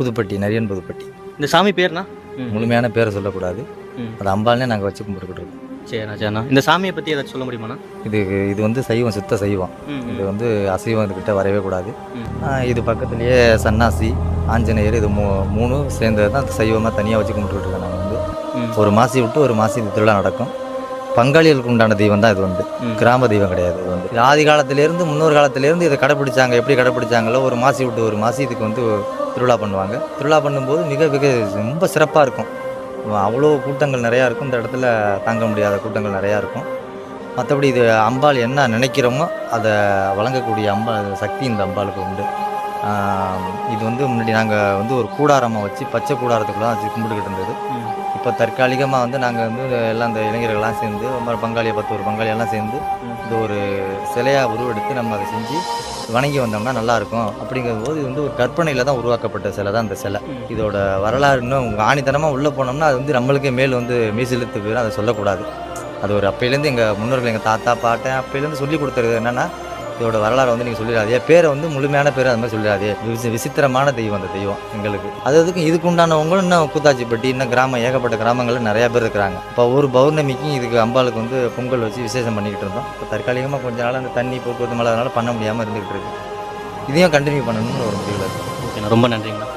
புதுப்பட்டி நரியன் புதுப்பட்டி. இந்த சாமி பேர்னா. முழுமையான பேரை சொல்லக்கூடாது. அது அம்பாள்னே நாங்கள் வச்சு கும்பிட்டுக்கிட்டு இருக்கோம். சரிண்ணா சரிண்ணா இந்த சாமியை பற்றி ஏதாச்சும் சொல்ல முடியுமாண்ணா? இது இது வந்து சைவம் சுத்த சைவம். இது வந்து அசைவம் இதுக்கிட்ட வரவே கூடாது. இது பக்கத்துலேயே சன்னாசி ஆஞ்சநேயர் இது மூ மூணு சேர்ந்தது தான் சைவமாக தனியாக வச்சு கும்பிட்டுக்கிட்டு இருக்கோம் நாங்கள் வந்து. ஒரு மாசி விட்டு ஒரு மாசி திருவிழா நடக்கும். பங்காளிகளுக்கு உண்டான தெய்வம் தான் இது வந்து. கிராம தெய்வம் கிடையாது இது வந்து. ஆதி காலத்திலேருந்து முன்னோர் காலத்திலேருந்து இதை கடைப்பிடிச்சாங்க. எப்படி கடைப்பிடிச்சாங்களோ ஒரு மாசி விட்டு ஒரு மாசி இதுக்கு வந்து திருவிழா பண்ணுவாங்க. திருவிழா பண்ணும்போது மிக மிக ரொம்ப சிறப்பாக இருக்கும். அவ்வளோ கூட்டங்கள் நிறையா இருக்கும். இந்த இடத்துல தாங்க முடியாத கூட்டங்கள் நிறையா இருக்கும். மற்றபடி இது அம்பாள் என்ன நினைக்கிறோமோ அதை வழங்கக்கூடிய அம்பாள் சக்தி இந்த அம்பாளுக்கு உண்டு. இது வந்து முன்னாடி நாங்கள் வந்து ஒரு கூடாரமாக வச்சு பச்சை கூடாரத்துக்குள்ளே வச்சு கும்பிட்டுக்கிட்டு இருந்தது. இப்போ தற்காலிகமாக வந்து நாங்கள் வந்து எல்லாம் அந்த இளைஞர்கள்லாம் சேர்ந்து பங்காளியை பத்து ஒரு பங்காளியெல்லாம் சேர்ந்து இந்த ஒரு சிலையாக உருவெடுத்து நம்ம அதை செஞ்சு வணங்கி வந்தோம்னா நல்லாயிருக்கும். அப்படிங்கிற போது இது வந்து ஒரு கற்பனையில் தான் உருவாக்கப்பட்ட சிலை தான் அந்த சிலை. இதோட வரலாறு இன்னும் ஆணித்தனமாக உள்ளே போனோம்னா அது வந்து நம்மளுக்கே மேல் வந்து மீசிலுத்து போயிடும் அதை சொல்லக்கூடாது. அது ஒரு அப்போலேருந்து எங்கள் முன்னோர்கள் எங்கள் தாத்தா பாட்டன் அப்போலேருந்து சொல்லி கொடுத்துருது என்னென்னா இதோட வரலாறு வந்து நீங்கள் சொல்லிடாதே பேரை வந்து முழுமையான பேர் அது மாதிரி சொல்லிடாதே விசி விசித்திரமான தெய்வம் அந்த தெய்வம் எங்களுக்கு. அது அதுக்கு இதுக்கு உண்டானவங்களும் இன்னும் கூத்தாச்சிப்பட்டி இன்னும் கிராமம் ஏகப்பட்ட கிராமங்களில் நிறையா பேர் இருக்கிறாங்க. இப்போ ஒரு பௌர்ணமிக்கும் இதுக்கு அம்பாளுக்கு வந்து பொங்கல் வச்சு விசேஷம் பண்ணிக்கிட்டு இருந்தோம். இப்போ தற்காலிகமாக கொஞ்ச நாள் அந்த தண்ணி போக்குவரத்து மழை அதனால் பண்ண முடியாமல் இருந்துகிட்டு இருக்கு. இதையும் கண்டினியூ பண்ணணும்னு ஒரு முடிவில் இருக்கு ஓகேண்ணா ரொம்ப நன்றிங்கண்ணா.